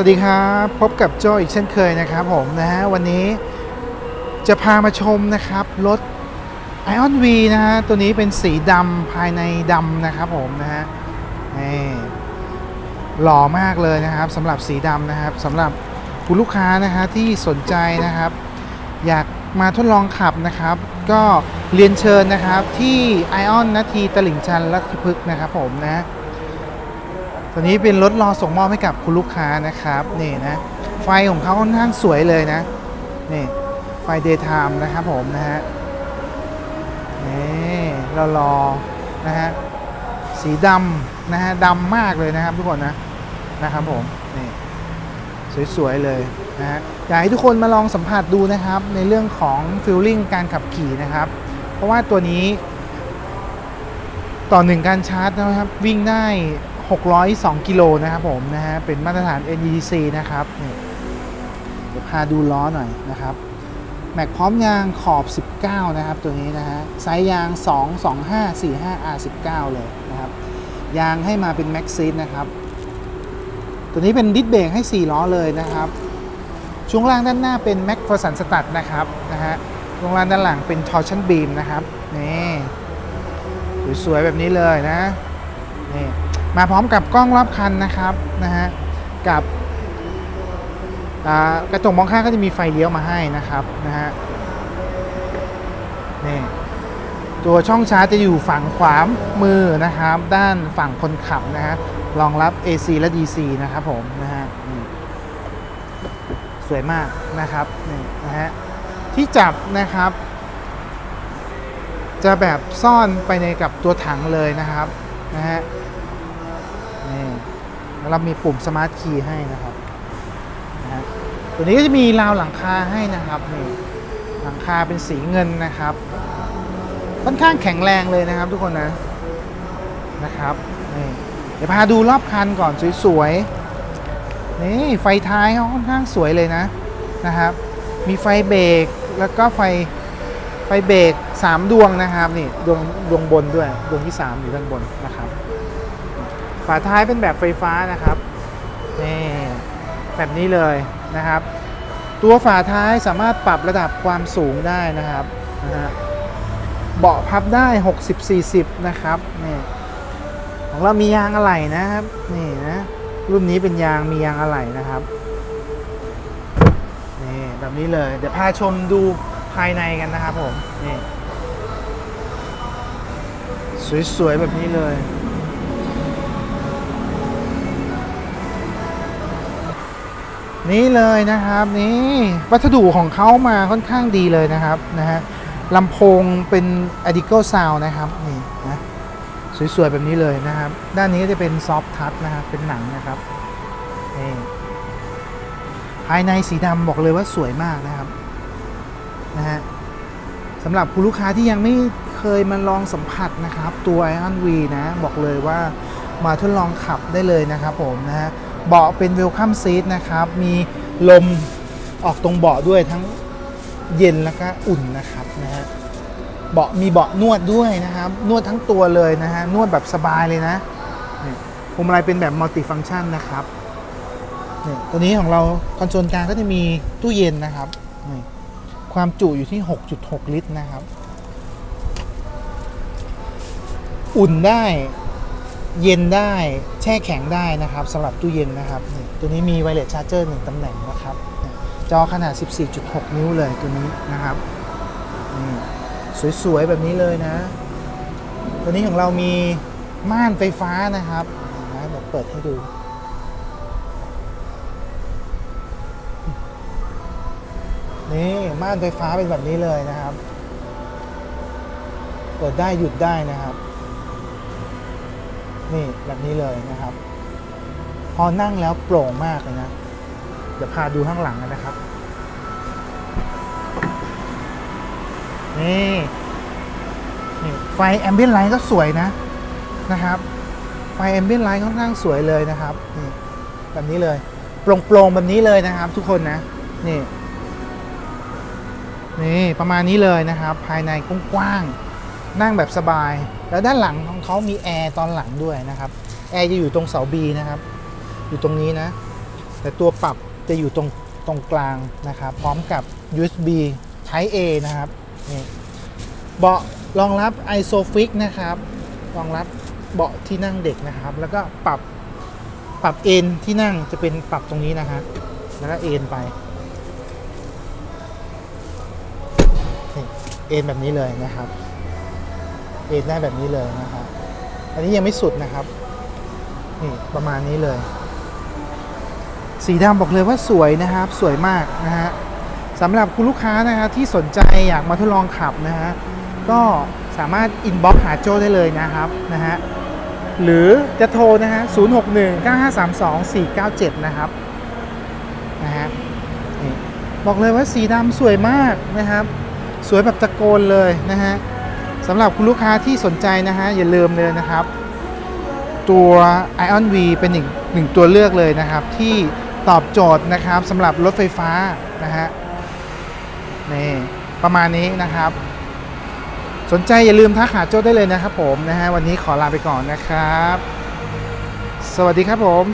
วัสดีครับพบกับโจอีกเช่นเคยนะครับผมนะฮะวันนี้จะพามาชมนะครับรถ Ion V นะฮะตัวนี้เป็นสีดำภายในดำนะครับผมนะฮะนี่หล่อมากเลยนะครับสำหรับสีดำนะครับสำหรับคุณลูกค้านะฮะที่สนใจนะครับ อยากมาทดลองขับนะครับ ก็เรียนเชิญนะครับที่ Ion นาทีตลิ่งชันรัชพฤกษ์นะครับผมนะ ตัวนี้เป็นรถรอส่งมอบให้กับคุณลูกค้านะครับนี่นะไฟของเขาค่อนข้างสวยเลยนะนี่ไฟ daytime นะครับผมนะฮะนี่เรารอนะฮะสีดำนะฮะดำมากเลยนะครับทุกคนนะนะครับผมนี่สวยๆเลยนะฮะอยากให้ทุกคนมาลองสัมผัสดูนะครับในเรื่องของฟิลลิ่งการขับขี่นะครับ เพราะว่าตัวนี้ ต่อหนึ่งการชาร์จนะครับ วิ่งได้ 602 กิโลนะครับผมนะฮะเป็นมาตรฐาน NEDC นะครับนี่เดี๋ยวพาดูล้อหน่อยนะครับ แม็กพร้อมยางขอบ 19 นะครับ ตัวนี้นะฮะไซส์ยาง 22545 R19 เลยนะครับ ยางให้มาเป็นแม็กซีดนะครับ ตัวนี้เป็นดิสเบรกให้ 4 ล้อเลยนะครับช่วงล่างด้านหน้าเป็นแม็กฟอร์สันสตัดนะครับนะฮะช่วงล่างด้านหลังเป็นทอร์ชันบีมนะครับนี่สวยๆแบบนี้เลยนะนี่ มาพร้อมกับกล้องรอบคันนะครับนะฮะกับกระจกมองข้างก็จะมีไฟเลี้ยวมาให้นะครับนะฮะนี่ตัวช่องชาร์จจะอยู่ฝั่งขวามือนะครับ ด้านฝั่งคนขับนะฮะรองรับ AC และ DC นะครับผมนะฮะสวยมากนะครับนี่นะฮะที่จับนะครับ จะแบบซ่อนไปในกับตัวถังเลยนะครับนะฮะ เรามีปุ่มสมาร์ทคีย์ให้นะครับนะฮะตัวนี้ก็จะมีราวหลังคาให้นะครับนี่หลังคาเป็นสีเงินนะครับ ค่อนข้างแข็งแรงเลยนะครับ ทุกคนนะนะครับนี่เดี๋ยวพาดูรอบคันก่อนสวยๆนี่ไฟท้ายเขาค่อนข้างสวยเลยนะนะครับ มีไฟเบรกแล้วก็ไฟไฟเบรกสามดวงนะครับนี่ดวงดวงบนด้วยดวงที่สามอยู่ด้านบนนะครับ ฝาท้ายเป็นแบบไฟฟ้านะครับนี่แบบนี้เลยนะครับ ตัวฝาท้ายสามารถปรับระดับความสูงได้นะครับนะฮะเบาะพับได้ 60-40 นะครับนี่ของเรามียางอะไหล่นะครับนี่นะรุ่นนี้เป็นยางมียางอะไหล่นะครับนี่แบบนี้เลย เดี๋ยวพาชมดูภายในกันนะครับผมนี่สวยๆแบบนี้เลย นี่เลยนะครับนี่วัสดุของเขามาค่อนข้างดีเลยนะครับนะฮะลำโพงเป็น a d i c o Sound นะครับนี่นะสวยๆแบบนี้เลยนะครับ ด้านนี้ก็จะเป็นซอฟท์ทัชนะครับเป็นหนังนะครับนี่ภายในสีดำบอกเลยว่าสวยมากนะครับนะฮะสำหรับคุณลูกค้าที่ยังไม่เคยมาลองสัมผัสนะครับ ตัว Ion V นะ บอกเลยว่ามาทดลองขับได้เลยนะครับผมนะฮะ เบาะเป็นเวลคัมซีทนะครับ มีลมออกตรงเบาะด้วยทั้งเย็นแล้วก็อุ่นนะครับนะฮะเบาะมีเบาะนวดด้วยนะครับ นวดทั้งตัวเลยนะฮะนวดแบบสบายเลยนะพวงมาลัยเป็นแบบมัลติฟัง c t ชันนะครับนี่ตัวนี้ของเราคอนโซลกลางก็จะมีตู้เย็นนะครับความจุอยู่ที่ 6.6 ลิตรนะครับ อุ่นได้ เย็นได้แช่แข็งได้นะครับสำหรับตู้เย็นนะครับ ตัวนี้มีไวเลสชาร์เจอร์หนึ่งตำแหน่งนะครับ จอขนาด 14.6 นิ้วเลยตัวนี้นะครับสวยๆ แบบนี้เลยนะ ตัวนี้ของเรามีม่านไฟฟ้านะครับนะเดี๋ยวเปิดให้ดู นี่ม่านไฟฟ้าเป็นแบบนี้เลยนะครับ เปิดได้หยุดได้นะครับ นี่แบบนี้เลยนะครับ พอนั่งแล้วโปร่งมากเลยนะ เดี๋ยวพาดูข้างหลังกันนะครับ นี่นี่ไฟแอมเบียนไลท์ก็สวยนะนะครับ ไฟแอมเบียนไลท์ค่อนข้างสวยเลยนะครับนี่แบบนี้เลยโปร่งๆแบบนี้เลยนะครับ ทุกคนนะนี่นี่ประมาณนี้เลยนะครับ ภายในกว้างๆนั่งแบบสบาย แล้วด้านหลังของเขามีแอร์ตอนหลังด้วยนะครับ แอร์จะอยู่ตรงเสาบีนะครับ อยู่ตรงนี้นะ แต่ตัวปรับจะอยู่ตรงตรงกลางนะครับ พร้อมกับ USB Type A นะครับนี่เบาะรองรับ ISOFIX นะครับ รองรับเบาะที่นั่งเด็กนะครับ แล้วก็ปรับปรับเอนที่นั่งจะเป็นปรับตรงนี้นะฮะ แล้วก็เอนไป เอนแบบนี้เลยนะครับ เอนได้แบบนี้เลยนะครับ อันนี้ยังไม่สุดนะครับ นี่ประมาณนี้เลย สีดำบอกเลยว่าสวยนะครับ สวยมากนะฮะสำหรับคุณลูกค้านะฮะที่สนใจอยากมาทดลองขับนะฮะก็สามารถอินบ็อกหาโจ้ได้เลยนะครับนะฮะหรือจะโทรนะฮะ 061 9532 497 นะครับนะฮะบอกเลยว่าสีดำสวยมากนะครับ สวยแบบตะโกนเลยนะฮะ สำหรับคุณลูกค้าที่สนใจนะฮะอย่าลืมเลยนะครับ ตัว Ion V เป็นหนึ่งหนึ่งตัวเลือกเลยนะครับ ที่ตอบโจทย์นะครับสำหรับรถไฟฟ้านะฮะนี่ประมาณนี้นะครับ สนใจอย่าลืมทักหาโจ้ได้เลยนะครับผมนะฮะวันนี้ขอลาไปก่อนนะครับ สวัสดีครับผม